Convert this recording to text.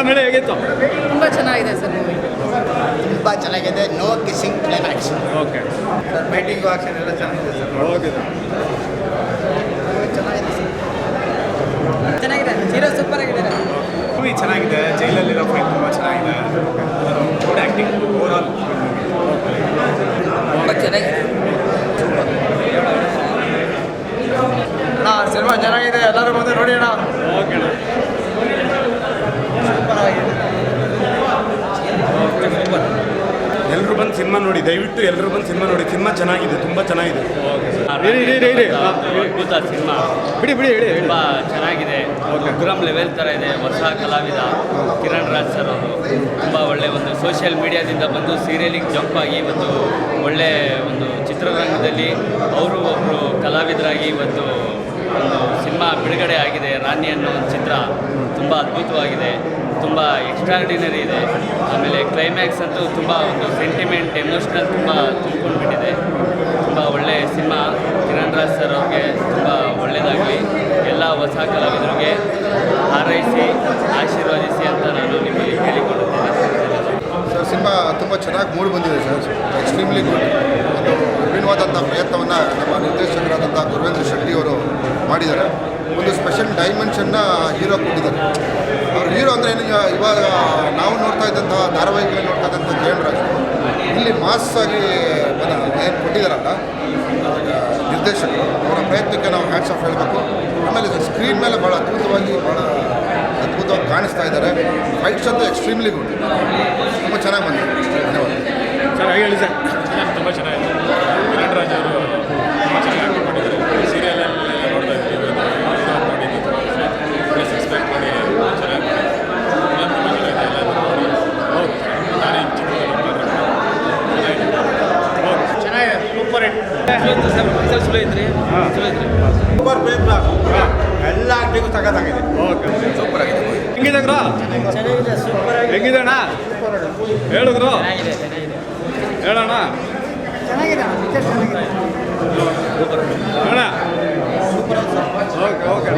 Madam ಹೇಳಿ ಹೇಗಿತ್ತು? ತುಂಬ ಚೆನ್ನಾಗಿದೆ ಸರ್ ತುಂಬ ಚೆನ್ನಾಗಿದೆ. No kissing climax okay sir meeting action ಎಲ್ಲ ಚೆನ್ನಾಗಿದೆ ಸರ್ ಓಕೆ ಚೆನ್ನಾಗಿದೆ ಚೆನ್ನಾಗಿದೆ. ಹೀರೋ ಸೂಪರ್ ಆಗಿದೆ. ಚೆನ್ನಾಗಿದೆ. ಜೈಲಲ್ಲಿರೋ ಫೈಟ್ ತುಂಬ ಚೆನ್ನಾಗಿದೆ. ಗುಡ್ ಆ್ಯಕ್ಟಿಂಗ್ ಓವರ್ ಆಲ್ ತುಂಬ ಚೆನ್ನಾಗಿದೆ. ಹಾಂ ಸಿನಿಮಾ ಚೆನ್ನಾಗಿದೆ. ಎಲ್ಲರೂ ಬಂದು ನೋಡಿ ಅಣ್ಣ. ಓಕೆ ಎಲ್ಲರೂ ಬಂದು ಸಿನಿಮಾ ನೋಡಿ ದಯವಿಟ್ಟು ಎಲ್ಲರೂ ಬಂದು ಸಿನಿಮಾ ನೋಡಿ. ಸಿನಿಮಾ ಚೆನ್ನಾಗಿದೆ ತುಂಬ ಚೆನ್ನಾಗಿದೆ. ಅದ್ಭುತ ಸಿನಿಮಾ. ಬಿಡಿ ಬಿಡಿ ಹೇಳಿ ತುಂಬ ಚೆನ್ನಾಗಿದೆ. ಉಗ್ರಂ ಲೆವೆಲ್ ಥರ ಇದೆ. ಹೊಸ ಕಲಾವಿದ ಕಿರಣ್ ರಾಜ್ ಸರ್ ಅವರು. ತುಂಬ ಒಳ್ಳೆ ಒಂದು ಸೋಷಿಯಲ್ ಮೀಡಿಯಾದಿಂದ ಬಂದು ಸೀರಿಯಲಿಗೆ ಜಂಪ್ ಆಗಿ ಇವತ್ತು ಒಳ್ಳೆ ಒಂದು ಚಿತ್ರರಂಗದಲ್ಲಿ ಅವರು ಒಬ್ಬರು ಕಲಾವಿದರಾಗಿ ಇವತ್ತು ಒಂದು ಸಿನಿಮಾ ಬಿಡುಗಡೆ ಆಗಿದೆ. ರಾಣಿ ಅನ್ನೋ ಒಂದು ಚಿತ್ರ ತುಂಬ ಅದ್ಭುತವಾಗಿದೆ. ತುಂಬ ಎಕ್ಸ್ಟ್ರಾರ್ಡಿನರಿ ಇದೆ. ಆಮೇಲೆ ಕ್ಲೈಮ್ಯಾಕ್ಸ್ ಅಂತೂ ತುಂಬ ಒಂದು ಸೆಂಟಿಮೆಂಟ್ ಎಮೋಷ್ನಲ್ ತುಂಬ ತುಂಬಿಕೊಂಡಿದೆ. ತುಂಬ ಒಳ್ಳೆ ಸಿನಿಮಾ. ಕಿರಣ್ ರಾಜ್ ಸರ್ ಅವ್ರಿಗೆ ತುಂಬ ಒಳ್ಳೆಯದಾಗಲಿ ಎಲ್ಲ ಹೊಸ ಕಲಾವಿದರಿಗೆ ಹಾರೈಸಿ, ಆಶೀರ್ವದಿಸಿ ಅಂತ ನಾನು ನಿಮಗೆ ಕೇಳಿಕೊಳ್ಳುತ್ತೇನೆ. ಸರ್ ಸಿನಿಮಾ ತುಂಬ ಚೆನ್ನಾಗಿ ಮೂಡಿ ಬಂದಿದೆ ಸರ್ ಎಕ್ಸ್ಟ್ರೀಮ್ಲಿ ಗುಡ್ ಒಂದು ವಿಭಿನ್ನವಾದಂಥ ಪ್ರಯತ್ನವನ್ನು ನಮ್ಮ ನಿರ್ದೇಶಕರಾದಂಥ ಗುರುವೇಂದ್ರ ಶೆಟ್ಟಿ ಅವರು ಮಾಡಿದ್ದಾರೆ. ಒಂದು ಸ್ಪೆಷಲ್ ಡೈಮೆನ್ಷನ್ನ ಹೀರೋ ಕೊಟ್ಟಿದ್ದಾರೆ. ಅವ್ರು ಹೀರೋ ಅಂದರೆ ಏನು? ಇವಾಗ ನಾವು ನೋಡ್ತಾ ಇದ್ದಂತಹ ಧಾರಾವಾಹಿಗಳಲ್ಲಿ ನೋಡ್ತಾ ಇದ್ದಂಥ ಜಯನ್ ರಾಜ್ ಇಲ್ಲಿ ಮಾಸ್ ಆಗಿ ಏನು ಕೊಟ್ಟಿದ್ದಾರಲ್ಲ? ನಿರ್ದೇಶಕರು. ಅವರ ಪ್ರಯತ್ನಕ್ಕೆ ನಾವು ಹ್ಯಾಟ್ಸ್ ಆಫ್ ಹೇಳಬೇಕು. ಆಮೇಲೆ ಸ್ಕ್ರೀನ್ ಮೇಲೆ ಭಾಳ ಅದ್ಭುತವಾಗಿ ಭಾಳ ಅದ್ಭುತವಾಗಿ ಕಾಣಿಸ್ತಾ ಇದ್ದಾರೆ. ಫೈಟ್ಸ್ ಅಂತೂ ಎಕ್ಸ್ಟ್ರೀಮ್ಲಿ ಗುಡ್ ತುಂಬ ಚೆನ್ನಾಗಿ ಬಂದಿದೆ. ಧನ್ಯವಾದ ಸರ್ ಹೇಳಿ ಸರ್. ತುಂಬ ಚೆನ್ನಾಗಿದೆ ಕಿರಣ್ ರಾಜ್ ಅವರು ತುಂಬ ಚೆನ್ನಾಗಿ ಆ್ಯಕ್ಟಿಂಗ್ ಮಾಡಿದ್ದಾರೆ ಸೀರಿಯಲಲ್ಲಿ ನೋಡ್ತಾ ಇರ್ತೀವಿ ಪ್ಲಸ್ ಎಕ್ಸ್ಪೆಕ್ಟ್ ಮಾಡಿ ಚೆನ್ನಾಗಿ ಮಾಡಿದ್ದಾರೆ ಎಲ್ಲ ತುಂಬ ಚೆನ್ನಾಗಿದೆ ಎಲ್ಲ ನೋಡಿ ಹೌದು ನಾನೇ ಈ ಚಿತ್ರದಲ್ಲಿ ಚೆನ್ನಾಗಿದೆ ಚೆನ್ನಾಗಿದೆ ಸೂಪರ್ ಹಿಟ್ ಚಲೋ ಐತ್ರಿ. ಚಲೋ ಐತ್ರಿ. ಸೂಪರ್ ಪ್ರಯತ್ನ ಎಲ್ಲ ಆಕ್ಟಿಂಗು ಸಖತ್ತಾಗಿದೆ ಓಕೆ. ಸೂಪರ್ ಆಗಿದೆ. ಹೆಂಗಿದೆ ಗುರು? ಚೆನ್ನಾಗಿದೆ ಸೂಪರ್ ಹೆಂಗಿದೆ ಅಣ್ಣ? ಹೇಳಿದ್ರು ಚೆನ್ನಾಗಿದೆ ಚೆನ್ನಾಗಿದೆ. ಹೇಳೋಣ ಅಣ್ಣ. Okay okay.